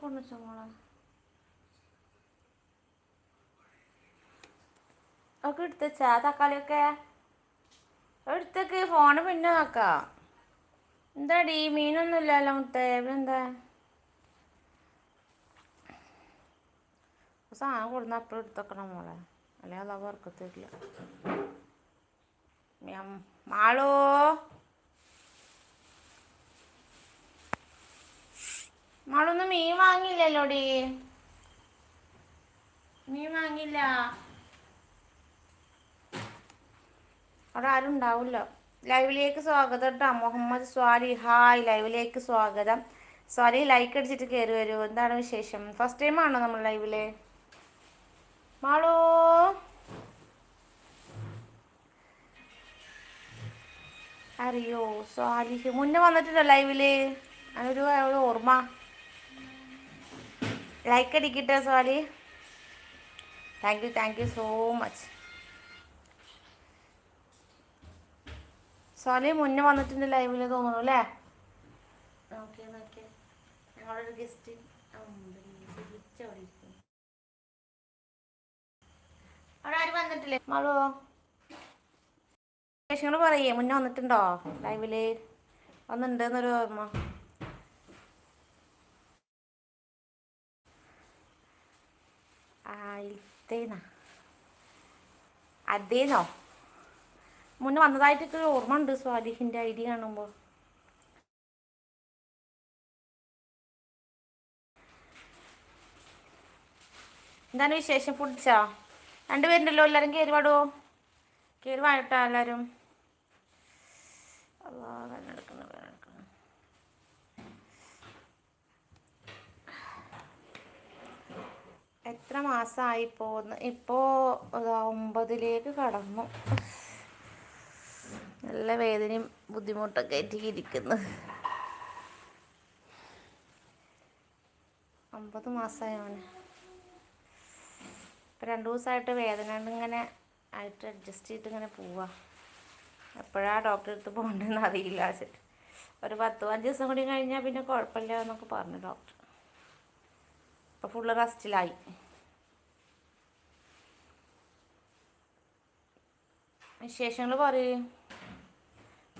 ഒന്ന് വെച്ചോ മോളെ. ഒക്കെ എടുത്തുവെച്ചാ? തക്കാളിയൊക്കെ? എടുത്തേക്ക് ഫോണ് പിന്നെ നോക്കാം എന്താടി? മീനൊന്നും ഇല്ലല്ലോ മുത്തേ. എന്താ സാധനം കൊടുന്ന അപ്പഴും എടുത്തേക്കണം മോളെ. അല്ലെ അതാ വർക്കത്തില്ല മാളോ? മാളൊന്നും മീൻ വാങ്ങില്ലല്ലോടി മീൻ വാങ്ങില്ല അവിടെ ആരും ഉണ്ടാവില്ല. ലൈവിലേക്ക് സ്വാഗതം കേട്ടോ മുഹമ്മദ് സ്വാലി. ഹായ്. ലൈവിലേക്ക് സ്വാഗതം. സ്വാലി ലൈക്ക് അടിച്ചിട്ട് കയറി വരൂ. എന്താണ് വിശേഷം? ഫസ്റ്റ് ടൈം ആണോ നമ്മൾ ലൈവിൽ? മാളോ? അറിയോ? സ്വാലിഹ് മുന്നേ വന്നിട്ടുണ്ടോ ലൈവിൽ? ഒരു ഓർമ്മ. Like അടിക്കട്ടെ Soli thank you thank you so much Soli മുന്നേ വന്നിട്ടുണ്ട് ലൈവിൽ തോന്നുന്നു അല്ലേ? ഒരു ഗസ്റ്റ് അവിടെ ആരും വന്നിട്ടില്ലേ? മാളോ. വിശേഷങ്ങൾ പറയേ. മുന്നേ വന്നിട്ടുണ്ടോ? ലൈവിൽ വന്നിട്ടുണ്ടെന്നൊരു ഓർമ്മ. ആയിരത്തേന്നാ അതേന്നോ? മുന്നേ വന്നതായിട്ടൊക്കെ ഓർമ്മ ഉണ്ട് സ്വാലിഹിന്റെ ഐ ഡി കാണുമ്പോൾ എന്താണ് വിശേഷം? ഫുഡിച്ചാ രണ്ടുപേരുണ്ടല്ലോ എല്ലാവരും കയറി പാടുവോ കയറി വാഴട്ടാ എല്ലാവരും അല്ലാ കണ്ണെടുക്കുന്നു എത്ര മാസമായി പോന്ന് ഇപ്പോൾ ഒമ്പതിലേക്ക് കടന്നു. നല്ല വേദനയും ബുദ്ധിമുട്ടൊക്കെ ആയിട്ടിരിക്കുന്നു. ഒമ്പത് മാസമായി അവന് ഇപ്പം രണ്ട് ദിവസമായിട്ട് വേദന ഇങ്ങനെ ആയിട്ട് അഡ്ജസ്റ്റ് ചെയ്തിട്ട് ഇങ്ങനെ പോവാ. എപ്പോഴാണ് ഡോക്ടറെ അടുത്ത് പോകേണ്ടതെന്ന് അറിയില്ല. ഒരു പത്ത് അഞ്ച് ദിവസം കൂടി കഴിഞ്ഞാൽ പിന്നെ കുഴപ്പമില്ല എന്നൊക്കെ പറഞ്ഞു ഡോക്ടർ ഇപ്പം ഫുള്ള് റെസ്റ്റിലായി വിശേഷങ്ങൾ പറയൂ.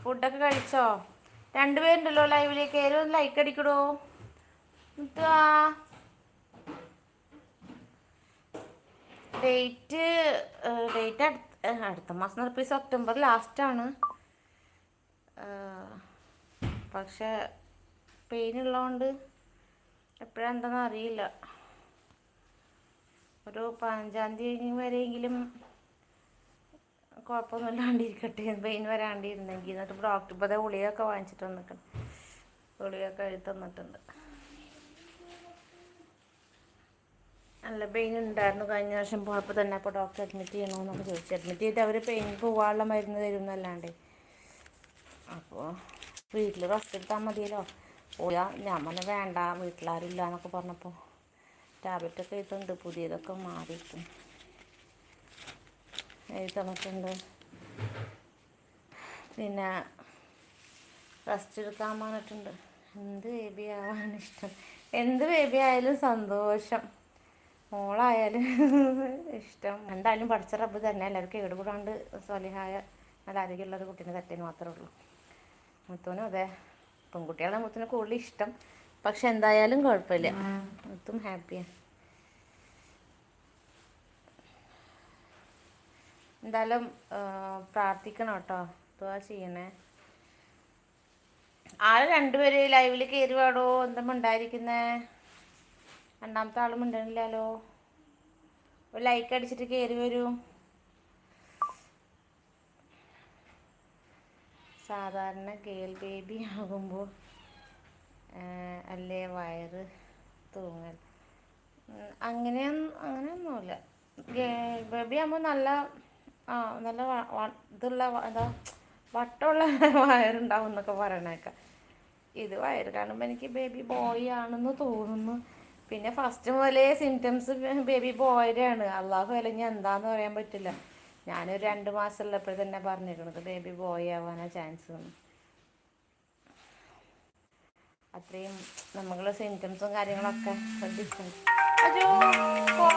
ഫുഡൊക്കെ കഴിച്ചോ? രണ്ടുപേരുണ്ടല്ലോ ലൈവിലേക്ക് കയറി ഒന്ന് ലൈക്ക് അടിക്കടോ. എന്തുവാ ഡേറ്റ് ഡേറ്റ് അടുത്ത അടുത്ത മാസം നടപ്പിച്ച സെപ്റ്റംബർ ലാസ്റ്റാണ് പക്ഷെ പെയിൻ ഉള്ളതുകൊണ്ട് എപ്പോഴെന്താണെന്ന് അറിയില്ല. ഒരു പതിനഞ്ചാം തീയതി വരെയെങ്കിലും കുഴപ്പമൊന്നുമില്ലാണ്ടിരിക്കട്ടെ പെയിൻ വരാണ്ടിരുന്നെങ്കിൽ. എന്നിട്ട് ഡോക്ടർ ഇപ്പോൾ അതേ ഉളിയൊക്കെ വാങ്ങിച്ചിട്ട് വന്നിട്ടുണ്ട് ഗുളികയൊക്കെ എഴുതി തന്നിട്ടുണ്ട്. നല്ല പെയിൻ ഉണ്ടായിരുന്നു കഴിഞ്ഞ വർഷം പോയപ്പോൾ തന്നെ. അപ്പോൾ ഡോക്ടർ അഡ്മിറ്റ് ചെയ്യണമെന്നൊക്കെ ചോദിച്ചു. അഡ്മിറ്റ് ചെയ്തിട്ട് അവർ പെയിൻ പോവാനുള്ള മരുന്ന് തരും എന്നല്ലാണ്ട് അപ്പോൾ വീട്ടിൽ റെസ്റ്റ് എടുത്താൽ മതിയല്ലോ. പോയാ ഞാൻ പറഞ്ഞു വേണ്ട വീട്ടിലാരും ഇല്ല എന്നൊക്കെ പറഞ്ഞപ്പോൾ ടാബ്ലറ്റൊക്കെ ഇട്ടുണ്ട് പുതിയതൊക്കെ മാറിയിട്ടും തന്നിട്ടുണ്ട് പിന്നെ റെസ്റ്റ് എടുക്കാൻ പറഞ്ഞിട്ടുണ്ട്. എന്ത് ബേബി ആവാൻ ഇഷ്ടം? എന്ത് ബേബി ആയാലും സന്തോഷം. മോളായാലും ഇഷ്ടം. എന്തായാലും പഠിച്ച റബ്ബ് തന്നെ. എല്ലാവർക്കും ഏടുകൂടാണ്ട് സ്വലിഹായ നല്ല ആരോഗ്യമുള്ള ഒരു കുട്ടീനെ തട്ടേന്ന് മാത്രമേ ഉള്ളൂ. മുത്തൂനും അതെ. പെൺകുട്ടികളെ മുത്തിന് കൂടുതൽ ഇഷ്ടം. പക്ഷെ എന്തായാലും കുഴപ്പമില്ല. മുത്തും ഹാപ്പിയാണ് എന്തായാലും പ്രാർത്ഥിക്കണം കേട്ടോ. എന്തുവാ ചെയ്യണേ? ആൾ രണ്ടുപേര് ലൈവിൽ കയറി പാടോ എന്താ ഉണ്ടായിരിക്കുന്നേ രണ്ടാമത്തെ ആളും ഉണ്ടല്ലോ ഒരു ലൈക്ക് അടിച്ചിട്ട് കയറി വരൂ. സാധാരണ കേൾ ബേബി ആകുമ്പോൾ അല്ലേ വയറ് തൂങ്ങൽ. അങ്ങനെയൊന്നും അങ്ങനെയൊന്നുമില്ല. ബേബി ആകുമ്പോൾ നല്ല ആ നല്ല ഇതുള്ള എന്താ വട്ടമുള്ള വയറുണ്ടാവും എന്നൊക്കെ പറയണേക്കാം. ഇത് വയറ് കാണുമ്പോൾ എനിക്ക് ബേബി ബോയ് ആണെന്ന് തോന്നുന്നു. പിന്നെ ഫസ്റ്റ് മുതലേ സിംറ്റംസ് ബേബി ബോയുടെ അള്ളാഹു അല്ലെങ്കിൽ എന്താന്ന് പറയാൻ പറ്റില്ല. ഞാനൊരു രണ്ട് മാസം ഉള്ളപ്പോഴേ തന്നെ പറഞ്ഞിരുന്നത് ബേബി ബോയ് ആവാനാ ചാൻസ് അത്രയും നമ്മളുടെ സിംറ്റംസും കാര്യങ്ങളൊക്കെ അജോ ഫോൺ.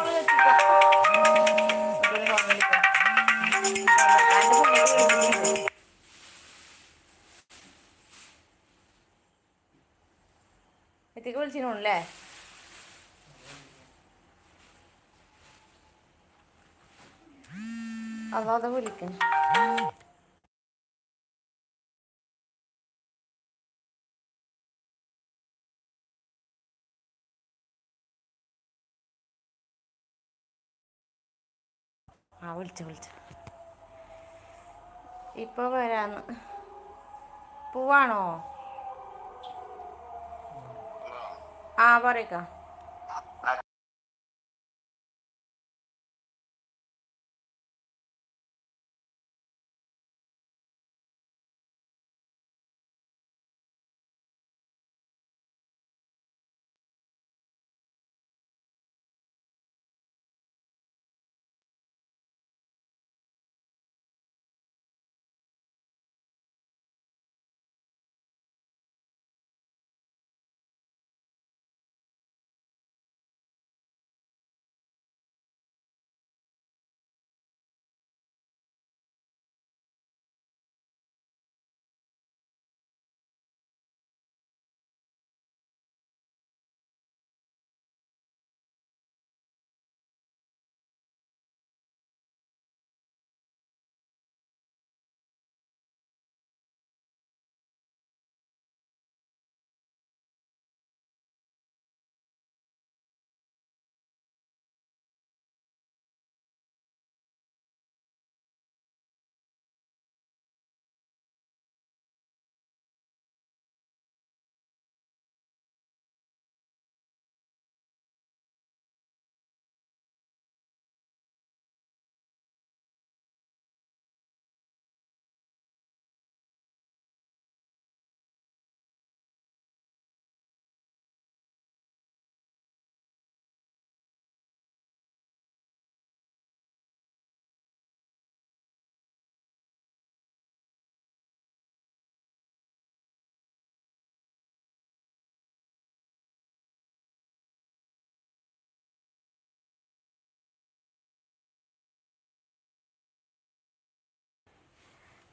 എത്തിക്ക് വിളിച്ചിട്ടുണ്ടല്ലേ അതാ അതോ വിളിക്കുന്നു ആ വിളിച്ചു വിളിച്ചു. ഇപ്പോൾ വരാന്ന്. പോവാണോ? ആ പറയക്കാം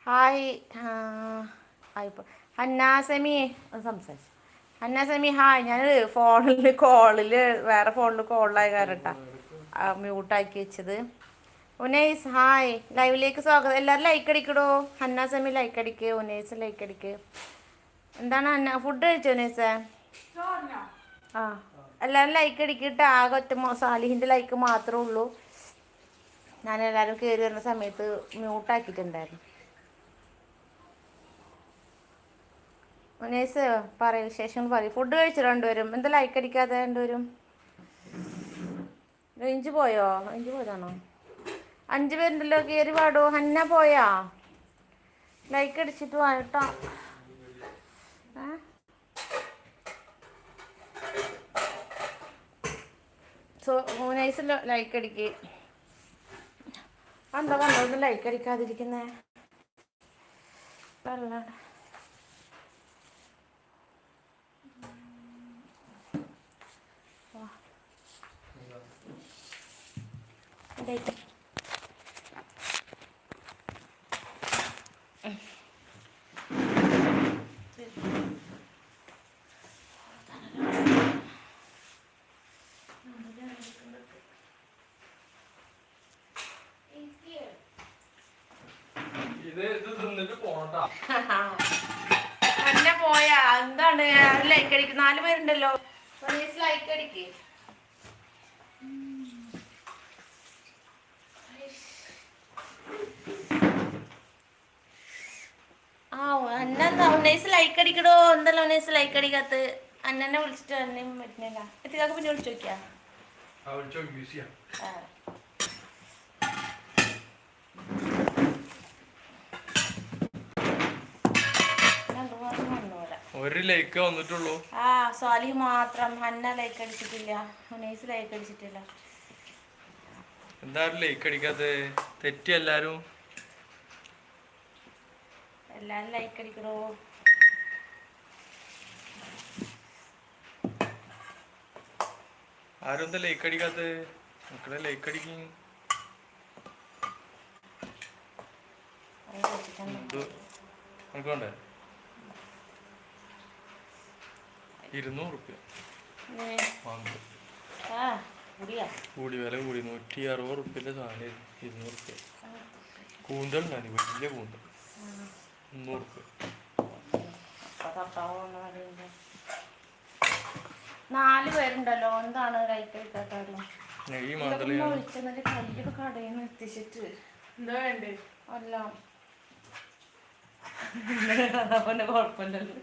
ഹായ് ആയിപ്പോ ഹന്നാസമി സംസാരിച്ചു. ഹന്നാസമി ഹായ്. ഞാൻ ഫോണിൽ കോളിൽ വേറെ ഫോണിൽ കോളിലായി കാരട്ടാ മ്യൂട്ടാക്കി വെച്ചത്. ഉനൈസ് ഹായ്. ലൈവിലേക്ക് സ്വാഗതം. എല്ലാവരും ലൈക്ക് അടിക്കടോ? ഹന്നാസമി ലൈക്ക് അടിക്ക് ഉനൈസ് ലൈക്ക് അടിക്ക്. എന്താണ് ഹന്ന ഫുഡ് കഴിച്ചോ ഉനൈസ്? ആ എല്ലാവരും ലൈക്ക് അടിക്കിട്ട് ആകെ ഒറ്റ സാലിഹിന്റെ ലൈക്ക് മാത്രമേ ഉള്ളൂ. ഞാൻ എല്ലാവരും കയറി വരുന്ന സമയത്ത് മ്യൂട്ടാക്കിയിട്ടുണ്ടായിരുന്നു നേഴ്സ് പറയൂ വിശേഷം പറയും. ഫുഡ് കഴിച്ചു രണ്ടുപേരും? എന്താ ലൈക്ക് അടിക്കാതെ രണ്ടുപേരും? റേഞ്ച് പോയോ? റേഞ്ച് പോയതാണോ? അഞ്ച് പേരുണ്ടല്ലോ കയറി പാടോ ഹന്ന പോയാ? ലൈക്ക് അടിച്ചിട്ട് വാട്ടോ സോ നൈസ് ലൈക്ക് അടിക്ക്. എന്താ കണ്ടോ ലൈക്ക് അടിക്കാതിരിക്കുന്നേ. വെള്ളം അന്നെ പോയാ. എന്താണ്? ലൈക്ക് അടിക്ക്. നാല് പേരുണ്ടല്ലോ. ലൈക്ക് അടിക്ക് ആ അന്ന ലൈക്ക് അടിക്കടോ? എന്തല്ലോ ഉന്നയിസ് ലൈക്ക് അടിക്കാത്ത അന്നെ വിളിച്ചിട്ട് അന്നേം പറ്റുന്നില്ല എത്തിക്കാക്ക് പിന്നെ വിളിച്ചു നോക്കിയാ? ഒരു ലൈക്ക് വന്നിട്ടുള്ളൂ. ആ സ്വാലി മാത്രം. ഹന്ന ലൈക്ക് അടിച്ചിട്ടില്ല. ഉനൈസ് ലൈക്ക് അടിച്ചിട്ടില്ല. എന്താ ലൈക്ക് അടിക്കാത്ത തെറ്റി എല്ലാരും. എല്ലാവരും ലൈക്ക് അടിക്കണോ? ആരും ലൈക്ക് അടിക്കാത്ത? മക്കളെ ലൈക്ക് അടിക്കും. നമുക്ക് ഇരുന്നൂറ് വില കൂടി. നൂറ്റി അറുപത് കൂന്തൽ കൂന്തൽ. നാല് പേരുണ്ടല്ലോ എന്താണ് കയ്യൊക്കെ കടയിൽ നിന്ന് എത്തിച്ചിട്ട്. എന്താ വേണ്ടേ? അല്ല. കുഴപ്പമില്ലല്ലോ.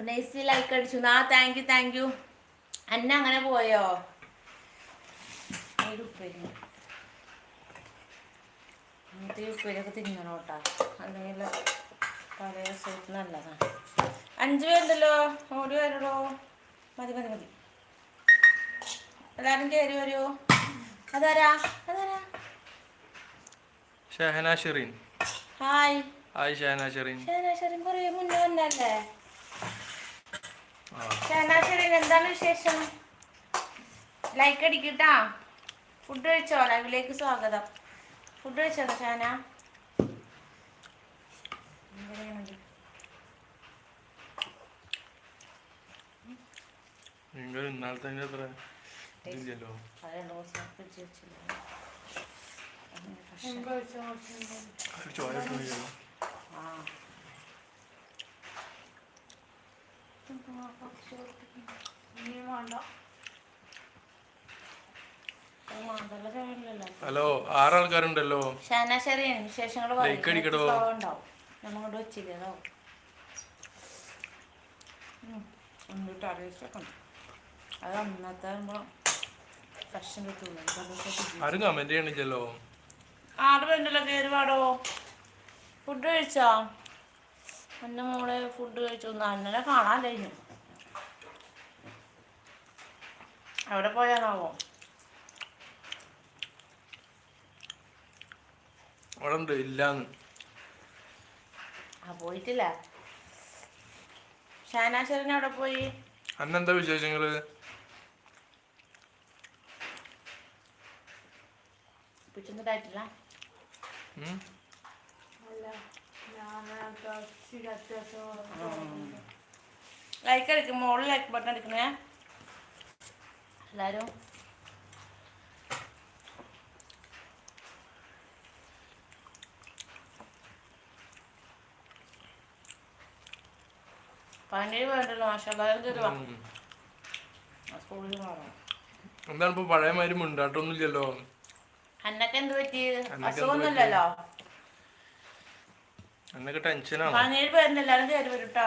നെയ്സി ലൈക്ക് അടിച്ചു. ആ താങ്ക് യു താങ്ക് യു അന്ന അങ്ങനെ പോയോ? ഒരു ഉപ്പേരി. ഈ ഉപ്പേരിയൊക്കെ തിന്നണം കേട്ടോ അല്ലെങ്കിൽ പഴയ സൂപ്പ് നല്ലതാണ് അഞ്ച് പേരുണ്ടല്ലോ. ഓടി വരുള്ളൂ മതി മതി മതി. എല്ലാരും കയറി വരൂ. അതാരാ? അതാരാ? ഷഹന ഷെറീൻ. ഹായ്. ഹായ് ഷഹന ഷെറീൻ. ഷേനാശരീൻ കുറേ മുന്നേ വന്നല്ലേ? ഷഹന ഷെറീൻ എന്താണ് വിശേഷം? ലൈക്ക് അടിക്കട്ടാ ഫുഡ് കഴിച്ചോ? ലൈവിലേക്ക് സ്വാഗതം. ഫുഡ് കഴിച്ചോ ഷാന നിങ്ങൾ ഇന്നാളത്തെ അത് പ്രശ്നം ആറാൾക്കാരുണ്ടല്ലോ. കിട്ടും. ആരും കമന്റ് ചെയ്യണില്ലല്ലോ. ആറ് പേരുണ്ടല്ലോ കയറി പാടോ ഫുഡ് കഴിച്ചോ? എന്റെ മോളെ ഫുഡ് കഴിച്ചു. അന്നലെ കാണാൻ കഴിഞ്ഞു. അവിടെ പോയാണാവോ അവിടെ ഉണ്ട് ഇല്ലാന്ന്. ആ പോയിട്ടില്ല. ഷാനാശരൻ അവിടെ പോയി. അന്നെന്താ വിശേഷങ്ങൾ? അത്യാവശ്യം ലൈക്ക് അടിക്കും മോളിൽ ലൈക്ക് ബട്ടൺ അടിക്കണേ എല്ലാവരും പനീർ വേണ്ടല്ലോ മാഷാ തരുവാ ഉം. സ്കൂളിൽ പോകണം എന്താണ് ഇപ്പൊ പഴയ മാതിരി മുണ്ടാട്ടൊന്നും ഇല്ലല്ലോ അന്നൊക്കെ എന്ത് പറ്റി? അസുഖമൊന്നുമില്ലല്ലോ? അന്നൊക്കെ ടെൻഷനാണ്? പനീർ പേരുന്ന എല്ലാവരും കയറി വരും കേട്ടോ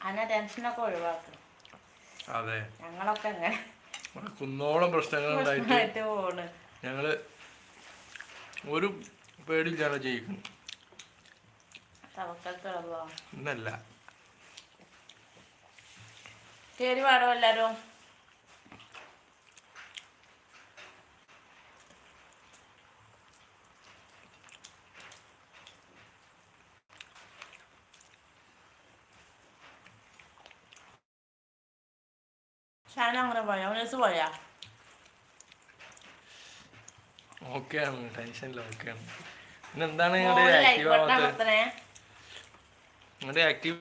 അന്ന ടെൻഷനൊക്കെ ഒഴിവാക്കും. അതെ. ഞങ്ങളൊക്കെ അങ്ങനെ. കുന്നോളം പ്രശ്നങ്ങൾ ഉണ്ടായിട്ട് ഞങ്ങൾ ഒരു പേടിയില്ലാതെ ജയിക്കുന്നു. ഇന്നല്ല കയറി പാടോ എല്ലാരും. ഷാന അങ്ങനെ പോയാ? അവനസ് പോയാ? ഓക്കെയാണ്. ടെൻഷനില്ല ഓക്കെയാണ്. പിന്നെ എന്താണ് നിങ്ങളുടെ ലൈക്ക് ആക്റ്റീവ് ആവാത്തത് നിങ്ങളുടെ ആക്റ്റീവ്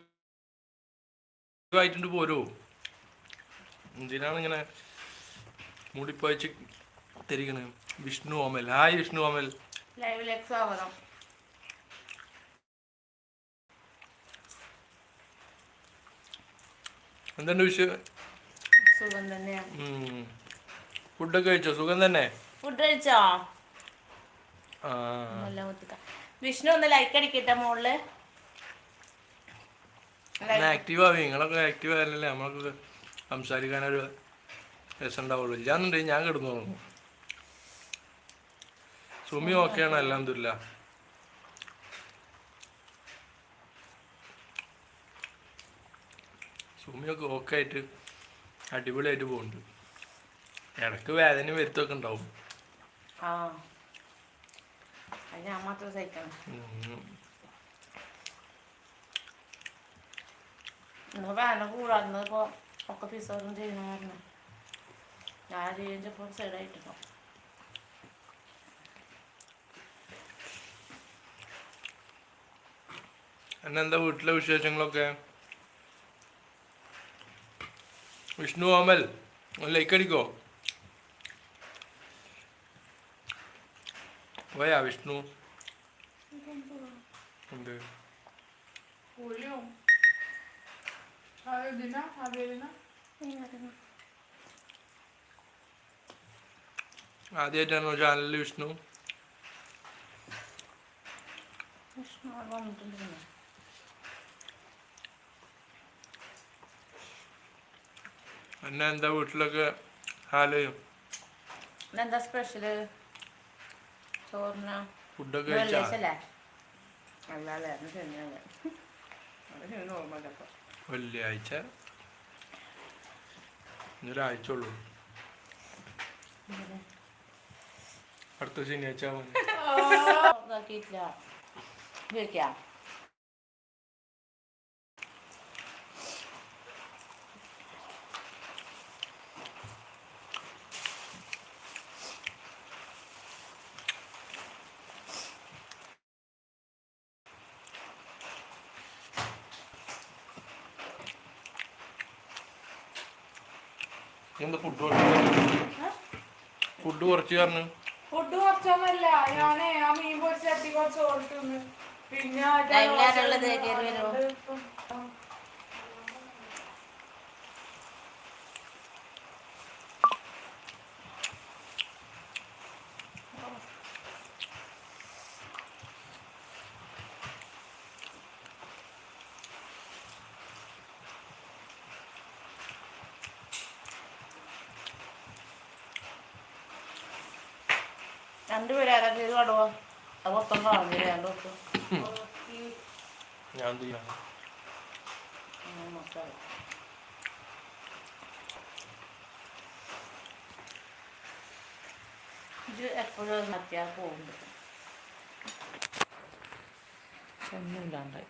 ആയിട്ടുണ്ട് പോരോ എന്തിനാണ് ഇങ്ങനെ മൂടിപ്പോയച്ച് തിരികണ് വിഷ്ണു ഓമൽ. ഹായ് വിഷ്ണു ഓമൽ. ലൈവിലേക്ക് സ്വാഗതം. എന്തുണ്ട് വിഷയം സുഖം തന്നെയാണ്. ഫുഡൊക്കെ കഴിച്ചോ? സുഖം തന്നെ? ഫുഡ് കഴിച്ചോ? വിഷ്ണു ഒന്ന് ലൈക്ക് അടിക്കട്ടെ മോളിൽ. ആക്റ്റീവ് ആവും. നിങ്ങളൊക്കെ ആക്റ്റീവ് ആയാലല്ലേ നമ്മളൊക്കെ സംസാരിക്കാനൊരു രസം ഉണ്ടാവുള്ളൂ. ഇല്ലാന്നുണ്ടെങ്കിൽ ഞാൻ കിടന്നു തോന്നുന്നു സുമി ഓക്കെയാണ് അലഹമില്ല സുമിയൊക്കെ ഓക്കെ ആയിട്ട് അടിപൊളിയായിട്ട് പോകുന്നുണ്ട് ഇടയ്ക്ക് വേദനയും വരുത്തൊക്കെ ഉണ്ടാവും. ഞാൻ മാത്രം സഹിക്കണം. ഇന്ന് വേന കൂടാന്ന് ഇപ്പോൾ ഒക്കെ പിസോറും ചെയ്യുന്ന കാരണം ഞാൻ ചെയ്യുമ്പോൾ സൈഡായിട്ടിട്ടോ എന്നെന്താ വീട്ടിലെ വിശേഷങ്ങളൊക്കെ വിഷ്ണു ഓമൽ ലൈക്ക് അടിക്കോ പോയാ വിഷ്ണു എന്ത് പുളിയും അതിനാ അതിനാ ആദ്യമായിട്ടാണോ ചാനലിൽ വിഷ്ണു. വിഷ്ണു വന്നിട്ടുണ്ടെന്ന് എന്നെ എന്താ വീട്ടിലൊക്കെ ഹാലയും? ഇന്നെന്താ സ്പെഷ്യൽ ചോറിന? ഫുഡൊക്കെ കഴിച്ചാ? അല്ലാതെ ഓർമ്മയില്ലപ്പോ വെള്ളിയാഴ്ച ഇന്നൊരാഴ്ച ഉള്ളൂ അടുത്ത ശനിയാഴ്ച എന്താ ഫുഡ് കുറച്ച് ഫുഡ് കുറച്ച് പറഞ്ഞു. ഫുഡ് കുറച്ചൊന്നല്ല ഞാനേ ആ മീൻ പൊരിച്ച ചട്ടി കുറച്ച് ഓടിക്കുന്നു പിന്നെ രണ്ടുപേരും ആരാ? ചെയ്ത് കടുവോ അത് മൊത്തം കളഞ്ഞില്ല രണ്ടു ദിവസം കുറച്ച് ഞാൻ ഇത് എപ്പോഴും മത്തിയാ പോകുന്നുണ്ട് ഒന്നുമില്ലാണ്ടായി